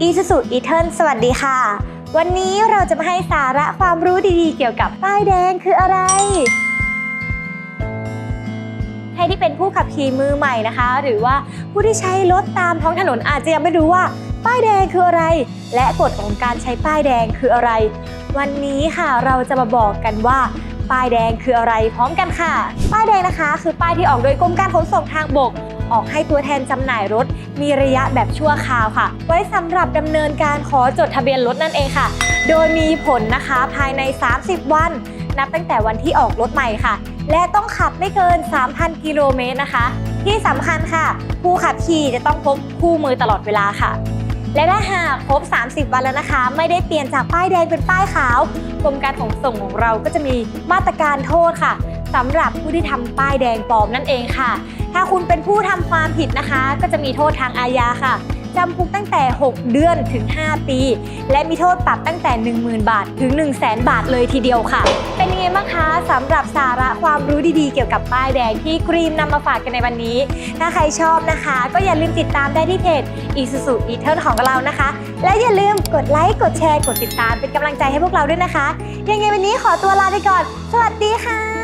อีซูซูอีเทิร์นสวัสดีค่ะ วันนี้เราจะมาให้สาระความรู้ดีๆ เกี่ยวกับป้ายแดงคืออะไร ใครที่เป็นผู้ขับขี่มือใหม่นะคะ หรือว่าผู้ที่ใช้รถตามท้องถนนอาจจะยังไม่รู้ว่า ป้ายแดงคืออะไร และกฎของการใช้ป้ายแดงคืออะไร วันนี้ค่ะเราจะมาบอกกันว่าป้ายแดงคืออะไรพร้อมกันค่ะ ป้ายแดงนะคะ คือป้ายที่ออกโดยกรมการขนส่งทางบก ออกให้ตัวแทนจำหน่ายรถ มีระยะแบบชั่วคราวค่ะ ไว้สำหรับดำเนินการขอจดทะเบียนรถนั่นเองค่ะ โดยมีผลนะคะภายใน 30 วัน นับตั้งแต่วันที่ออกรถใหม่ค่ะ และต้องขับไม่เกิน 3,000 กิโลเมตรนะคะ ที่สำคัญค่ะ ผู้ขับขี่จะต้องพกคู่มือตลอดเวลาค่ะและถ้าหากครบ 30 วันแล้วนะคะ ไม่ได้เปลี่ยนจากป้ายแดงเป็นป้ายขาว กรมการขนส่งของเราก็จะมีมาตรการโทษค่ะ สำหรับผู้ที่ทำป้ายแดงปลอมนั่นเองค่ะ ถ้าคุณเป็นผู้ทำความผิดนะคะ ก็จะมีโทษทางอาญาค่ะจำคุกตั้งแต่ 6 เดือนถึง 5 ปี และมีโทษปรับตั้งแต่ 10,000 บาทถึง 1 0 0 0 0แบาทเลยทีเดียวค่ะ เป็นยังไงบ้างคะสำหรับสาระความรู้ดีๆ เกี่ยวกับป้ายแดงที่กรีมนำมาฝากกันในวันนี้ ถ้าใครชอบนะคะ ก็อย่าลืมติดตามได้ที่เพจ Isuzu e t e r n ของเรานะคะ และอย่าลืมกดไลค์ กดแชร์ กดติดตามเป็นกำลังใจให้พวกเราด้วยนะคะ ยังไงวันนี้ขอตัวลาไปก่อน สวัสดีค่ะ